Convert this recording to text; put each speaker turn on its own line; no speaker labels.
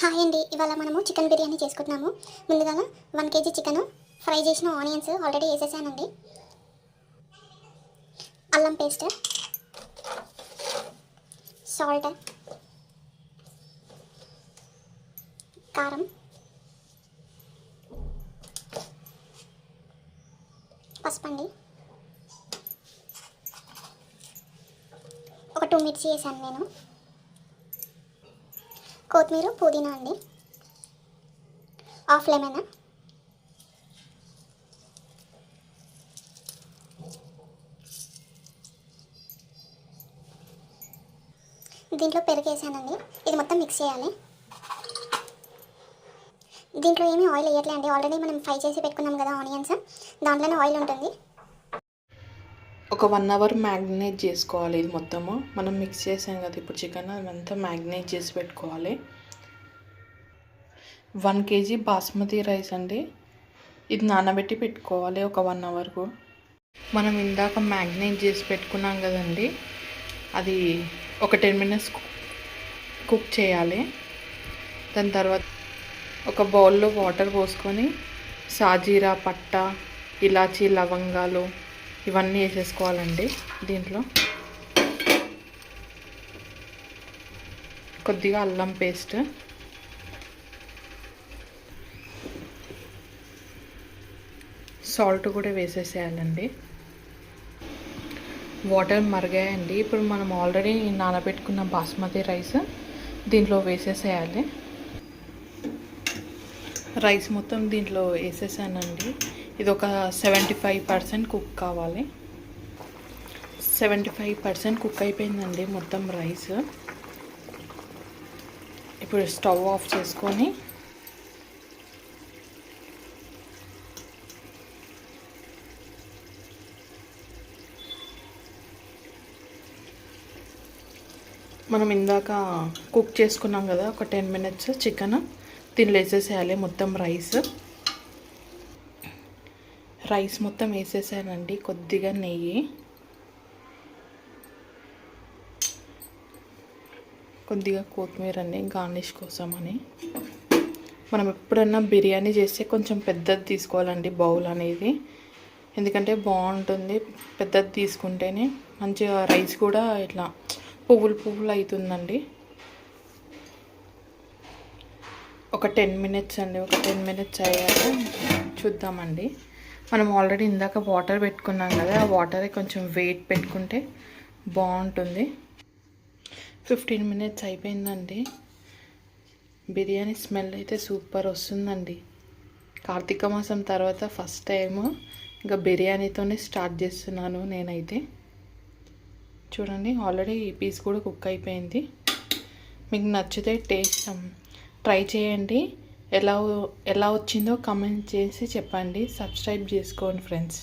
Hi అండి. ఇవాళ మనము చికెన్ బిర్యానీ చేసుకుంటున్నాము. ముందుగా వన్ కేజీ చికెన్ ఫ్రై చేసిన ఆనియన్స్ ఆల్రెడీ వేసేసానండి. అల్లం పేస్ట్ సాల్ట్ కారం పసుపండి. ఒక టూ మిర్చి వేసాను నేను. కొత్తిమీర పుదీనా అండి. Half lemon. దీంట్లో పెరుగు ఇది మొత్తం మిక్స్ చేయాలి. దీంట్లో ఏమీ ఆయిల్ వేయట్లే అండి. ఆల్రెడీ మనం ఫ్రై చేసి పెట్టుకున్నాం కదా ఆనియన్స్ దాంట్లోనే ఆయిల్ ఉంటుంది.
ఒక వన్ అవర్ మ్యాగ్నేట్ చేసుకోవాలి ఇది మొత్తము. మనం మిక్స్ చేసాం కదా ఇప్పుడు చికెన్ అదంతా మ్యాగ్నేట్ చేసి పెట్టుకోవాలి. వన్ కేజీ బాస్మతి రైస్ అండి. ఇది నానబెట్టి పెట్టుకోవాలి ఒక వన్ అవర్కు మనం ఇందాక మ్యాగ్నేట్ చేసి పెట్టుకున్నాం కదండి. అది ఒక టెన్ మినిట్స్ కుక్ చేయాలి. దాని తర్వాత ఒక బౌల్లో వాటర్ పోసుకొని సాజీరా పట్ట ఇలాచీ లవంగాలు ఇవన్నీ వేసేసుకోవాలండి దీంట్లో. కొద్దిగా అల్లం పేస్ట్. సాల్ట్ కూడా వేసేసేయాలండి. వాటర్ మరిగాయండి. ఇప్పుడు మనం ఆల్రెడీ నానబెట్టుకున్న బాస్మతి రైస్ దీంట్లో వేసేసేయాలి. రైస్ మొత్తం దీంట్లో వేసేసానండి. ఇది ఒక సెవెంటీ ఫైవ్ పర్సెంట్ కుక్ కావాలి. సెవెంటీ ఫైవ్ పర్సెంట్ కుక్ అయిపోయిందండి మొత్తం రైస్. ఇప్పుడు స్టవ్ ఆఫ్ చేసుకొని మనం ఇందాక కుక్ చేసుకున్నాం కదా ఒక టెన్ మినిట్స్ చికెన్ దీనిలో వేసేసేయాలి మొత్తం రైస్. రైస్ మొత్తం వేసేసానండి కొద్దిగా నెయ్యి. కొద్దిగా కొత్తిమీర అండి గార్నిష్ కోసం అని మనం ఎప్పుడన్నా బిర్యానీ చేస్తే కొంచెం పెద్దది తీసుకోవాలండి బౌల్ అనేది. ఎందుకంటే బాగుంటుంది పెద్దది తీసుకుంటేనే. మంచిగా రైస్ కూడా ఇట్లా పువ్వులు పువ్వులు అవుతుందండి ఒక టెన్ మినిట్స్ అండి ఒక టెన్ మినిట్స్ అయ్యాక చూద్దామండి. మనం ఆల్రెడీ ఇందాక వాటర్ పెట్టుకున్నాం కదా ఆ వాటర్ కొంచెం వెయిట్ పెట్టుకుంటే బాగుంటుంది. ఫిఫ్టీన్ మినిట్స్ అయిపోయిందండి. బిర్యానీ స్మెల్ అయితే సూపర్ వస్తుందండి. కార్తీక మాసం తర్వాత ఫస్ట్ టైం ఇంకా బిర్యానీతోనే స్టార్ట్ చేస్తున్నాను నేనైతే. చూడండి ఆల్రెడీ ఈ పీస్ కూడా కుక్ అయిపోయింది. మీకు నచ్చితే టేస్ట్ ట్రై um, చేయండి. ఎలా ఎలా వచ్చిందో కమెంట్ చేసి చెప్పండి. సబ్స్క్రైబ్ చేసుకోండి ఫ్రెండ్స్